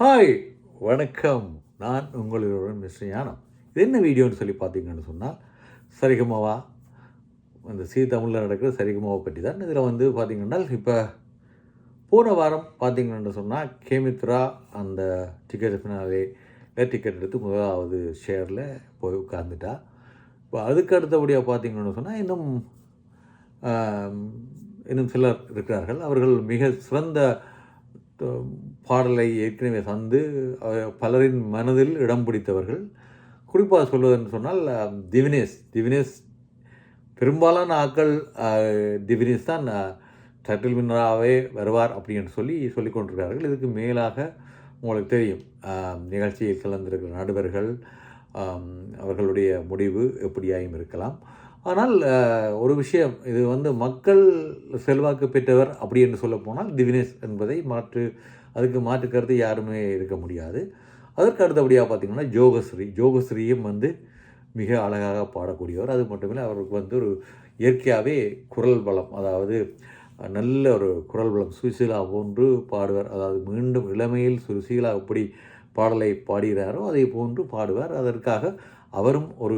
Hi வணக்கம். நான் உங்களுடன் மிஸ்டர் ஞானம். இது என்ன வீடியோன்னு சொல்லி பார்த்தீங்கன்னு சொன்னால் சரிகமாவா அந்த சீ தமிழில் நடக்கிற சரிகமாவை பற்றி தான் இதில் வந்து பார்த்தீங்கன்னா இப்போ போன வாரம் பார்த்தீங்கன்னு சொன்னால் கேமித்ரா அந்த டிக்கெட் ஃபினாலே டிக்கெட் எடுத்து முதலாவது ஷேரில் போய் உட்காந்துட்டா இப்போ அதுக்கு அடுத்தபடியாக பார்த்திங்கன்னு சொன்னால் இன்னும் இன்னும் சிலர் இருக்கிறார்கள். அவர்கள் மிக சிறந்த பாடலை ஏற்கனவே தந்து பலரின் மனதில் இடம் பிடித்தவர்கள். குறிப்பாக சொல்வதென்று சொன்னால் திவினேஷ். திவினேஷ் பெரும்பாலான ஆக்கள் திவினேஷ் தான் டைட்டில் வின்னராகவே வருவார் அப்படின்னு சொல்லி சொல்லிக்கொண்டிருக்கிறார்கள் இதுக்கு மேலாக உங்களுக்கு தெரியும் நிகழ்ச்சியில் கலந்திருக்கிற நடுவர்கள் அவர்களுடைய முடிவு எப்படியாயும் இருக்கலாம். ஆனால் ஒரு விஷயம் இது வந்து மக்கள் செல்வாக்கு பெற்றவர் அப்படி என்று சொல்ல போனால் திவினேஷ் என்பதை மாற்று அதுக்கு மாற்று கருத்து யாருமே இருக்க முடியாது. அதற்கு அடுத்தபடியாக பார்த்தீங்கன்னா ஜோகஸ்ரீ. ஜோகஸ்ரீயும் வந்து மிக அழகாக பாடக்கூடியவர். அது மட்டுமில்லை அவருக்கு வந்து ஒரு இயற்கையாகவே குரல் பலம் அதாவது நல்ல ஒரு குரல் பலம் சுசீலா போன்று பாடுவார். அதாவது மீண்டும் இளமையில் சுசீலா எப்படி பாடலை பாடுகிறாரோ அதை போன்று பாடுவார். அதற்காக அவரும் ஒரு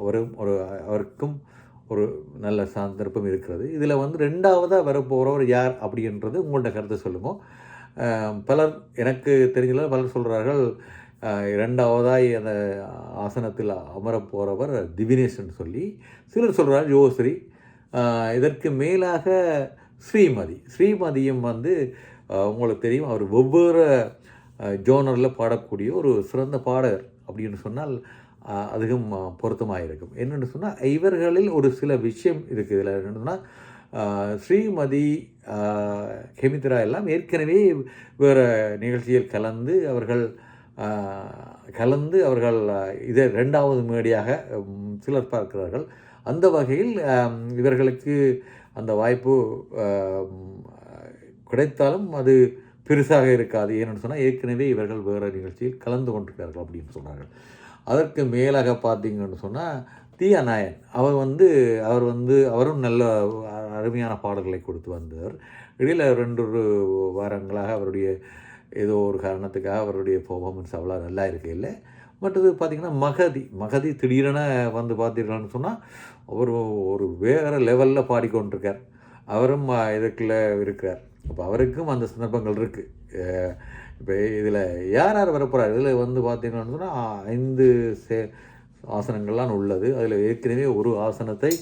அவரும் ஒரு அவருக்கும் ஒரு நல்ல சந்தர்ப்பம் இருக்கிறது. இதில் வந்து ரெண்டாவதாக வரப்போகிறவர் யார் அப்படின்றது உங்கள்கிட்ட கருத்தை சொல்லுங்க. பலர் எனக்கு தெரிஞ்சதில் பலர் சொல்கிறார்கள் இரண்டாவதாய் அந்த ஆசனத்தில் அமரப் போகிறவர் திவினேஷ்னு சொல்லி. சிலர் சொல்கிறார் யோஸ்ரீ இதற்கு மேலாக ஸ்ரீமதி. ஸ்ரீமதியும் வந்து உங்களுக்கு தெரியும் அவர் ஒவ்வொரு ஜோனரில் பாடக்கூடிய ஒரு சிறந்த பாடகர் அப்படின்னு சொன்னால் அதிகம் பொருத்தமாக இருக்கும் என்னென்னு சொன்னால் இவர்களில் ஒரு சில விஷயம் இருக்குது இதில் என்னென்னு சொன்னால் ஸ்ரீமதி ஹெமித்ரா எல்லாம் ஏற்கனவே வேறு நிகழ்ச்சியில் கலந்து அவர்கள் கலந்து அவர்கள் இதை ரெண்டாவது மேடியாக சிலர் பார்க்கிறார்கள். அந்த வகையில் இவர்களுக்கு அந்த வாய்ப்பு கிடைத்தாலும் அது பெருசாக இருக்காது. ஏன்னு சொன்னால் ஏற்கனவே இவர்கள் வேறு நிகழ்ச்சியில் கலந்து கொண்டிருக்கிறார்கள் அப்படின்னு சொன்னார்கள். அதற்கு மேலாக பார்த்தீங்கன்னு சொன்னால் தியா நாயன் அவர் வந்து அவர் வந்து அவரும் நல்ல அருமையான பாடல்களை கொடுத்து வந்தவர் இடையில் ரெண்டு ஒரு வாரங்களாக அவருடைய ஏதோ ஒரு காரணத்துக்காக அவருடைய பர்ஃபாமன்ஸ் அவ்வளோ நல்லா இருக்கையில். மற்றது பார்த்திங்கன்னா மகதி மகதி திடீரென வந்து பார்த்தீர்கள்னு சொன்னால் அவர் ஒரு வேறு லெவலில் பாடிக்கொண்டிருக்கார். அவரும் இதுக்குள்ளே இருக்கிறார். அப்போ அவருக்கும் அந்த சந்தர்ப்பங்கள் இருக்குது இப்போ இதில் யார் யார் வரப்போகிறார் இதில் வந்து பார்த்தீங்கன்னு சொன்னால் ஐந்து சே ஆசனங்கள்லாம் உள்ளது. அதில் ஏற்கனவே ஒரு ஆசனத்தை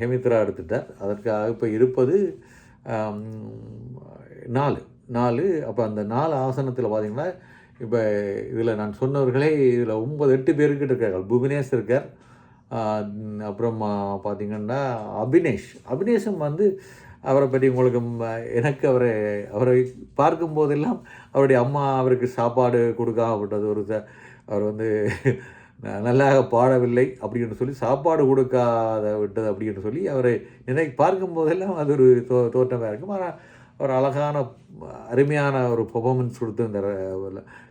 ஹெமித்ரா எடுத்துட்டார். அதற்காக இப்போ இருப்பது நாலு. நாலு அப்போ அந்த நாலு ஆசனத்தில் பார்த்தீங்கன்னா இப்போ இதில் நான் சொன்னவர்களே இதில் ஒன்பது எட்டு பேருக்கிட்ட இருக்கார்கள். புவனேஷ் இருக்கார். அப்புறம் பார்த்திங்கன்னா அபினேஷ். அபினேஷும் வந்து அவரை பற்றி உங்களுக்கு எனக்கு அவரை அவரை பார்க்கும்போதெல்லாம் அவருடைய அம்மா அவருக்கு சாப்பாடு கொடுக்காம விட்டது ஒரு ச- அவர் வந்து நல்லா நல்லாக பாடவில்லை அப்படின்னு சொல்லி சாப்பாடு கொடுக்காத விட்டது அப்படின்னு சொல்லி அவரை நினை பார்க்கும் போதெல்லாம் அது ஒரு தோ தோற்றமாக இருக்கும். ஆனால் ஒரு அழகான அருமையான ஒரு பெர்ஃபார்மன்ஸ் கொடுத்து இந்த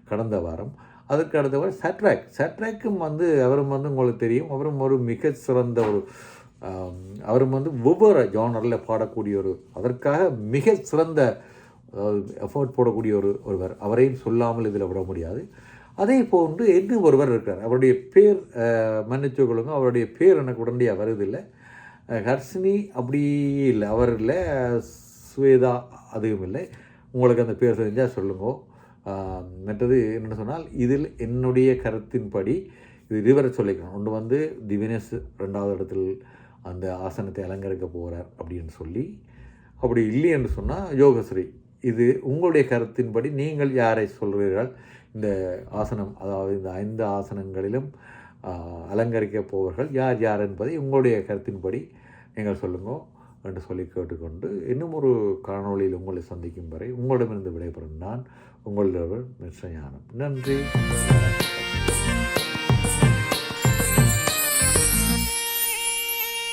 கடந்த வாரம். அதுக்கு அடுத்தவர் சட்ராக் சட்ராக்கும் வந்து அவரும் வந்து உங்களுக்கு தெரியும். அவரும் ஒரு மிக சிறந்த ஒரு அவரும் வந்து ஒவ்வொரு ஜானரில் பாடக்கூடிய ஒரு அதற்காக மிக சிறந்த எஃபோர்ட் போடக்கூடிய ஒரு ஒருவர். அவரையும் சொல்லாமல் இதில் விட முடியாது. அதே போன்று இன்னும் ஒருவர் இருக்கார் அவருடைய பேர் அஹ், மன்னிச்சு கொள்ளுங்க அவருடைய பேர் எனக்கு உடனடியாக வருதில்லை ஹர்ஷினி அப்படி இல்லை. அவர் இல்லை சுவேதா அதுவும் இல்லை. உங்களுக்கு அந்த பேர் தெரிஞ்சால் சொல்லுங்க. மற்றது என்னென்னு சொன்னால் இதில் என்னுடைய கருத்தின்படி இது இருவரை சொல்லிக்கணும் ஒன்று வந்து திவினேஷ் ரெண்டாவது இடத்தில் அந்த ஆசனத்தை அலங்கரிக்க போகிறார் அப்படின்னு சொல்லி அப்படி இல்லை என்று சொன்னால் யோகஸ்ரீ இது உங்களுடைய கருத்தின்படி நீங்கள் யாரை சொல்கிறீர்கள்? இந்த ஆசனம் அதாவது இந்த ஐந்து ஆசனங்களிலும் அலங்கரிக்கப் அலங்கரிக்க போவர்கள் யார் யார் என்பதை உங்களுடைய கருத்தின்படி நீங்கள் சொல்லுங்க என்று சொல்லி கேட்டுக்கொண்டு இன்னும் ஒரு காணொளியில் உங்களை சந்திக்கும் வரை உங்களிடமிருந்து விடைபெறும் நான் உங்களிடம் மிஸ்டர் நன்றி.